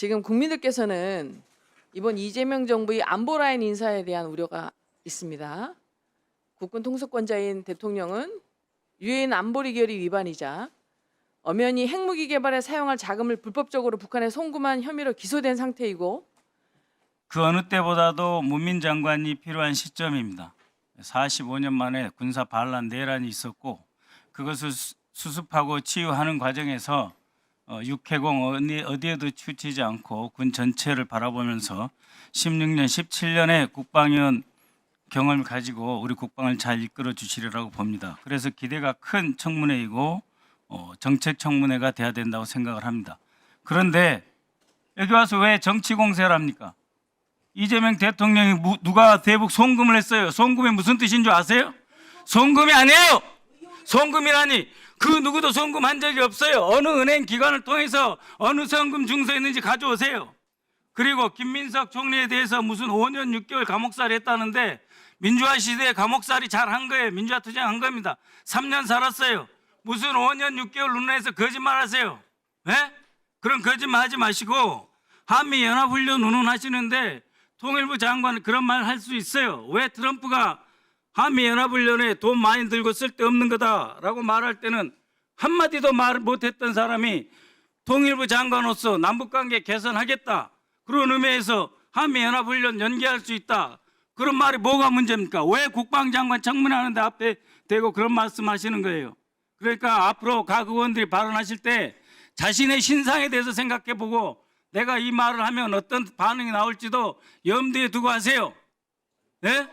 지금 국민들께서는 이번 이재명 정부의 안보 라인 인사에 대한 우려가 있습니다. 국군 통수권자인 대통령은 유엔 안보리 결의 위반이자 엄연히 핵무기 개발에 사용할 자금을 불법적으로 북한에 송금한 혐의로 기소된 상태이고 그 어느 때보다도 문민 장관이 필요한 시점입니다. 45년 만에 군사 반란 내란이 있었고 그것을 수- 수습하고 치유하는 과정에서 어, 육해공 어디, 어디에도 치우치지 않고 군 전체를 바라보면서 16년, 17년의 국방위원 경험을 가지고 우리 국방을 잘 이끌어 주시리라고 봅니다. 그래서 기대가 큰 청문회이고 어, 정책 청문회가 돼야 된다고 생각을 합니다. 그런데 여기 와서 왜 정치 공세를 합니까? 이재명 대통령이 무- 누가 대북 송금을 했어요. 송금이 무슨 뜻인 줄 아세요? 송금이 아니에요. 송금이라니 그 누구도 송금한 적이 없어요. 어느 은행 기관을 통해서 어느 송금 증서였는지 가져오세요. 그리고 김민석 총리에 대해서 무슨 5년 6개월 감옥살이 했다는데 민주화 시대에 감옥살이 잘 한 거예요. 민주화 투쟁 한 겁니다. 3년 살았어요. 무슨 5년 6개월 눈에서 거짓말 하세요. 예? 그런 거짓말 하지 마시고 한미 연합훈련 운운하시는데 통일부 장관은 그런 말 할 수 있어요. 왜 트럼프가 한미 연합훈련에 돈 많이 들고 쓸데없는 거다라고 말할 때는 한마디도 말 못했던 사람이 통일부 장관으로서 남북관계 개선하겠다. 그런 의미에서 한미 연합훈련 연기할 수 있다. 그런 말이 뭐가 문제입니까? 왜 국방장관 청문하는데 앞에 대고 그런 말씀하시는 거예요? 그러니까 앞으로 각 의원들이 발언하실 때 자신의 신상에 대해서 생각해 보고 내가 이 말을 하면 어떤 반응이 나올지도 염두에 두고 하세요. 네?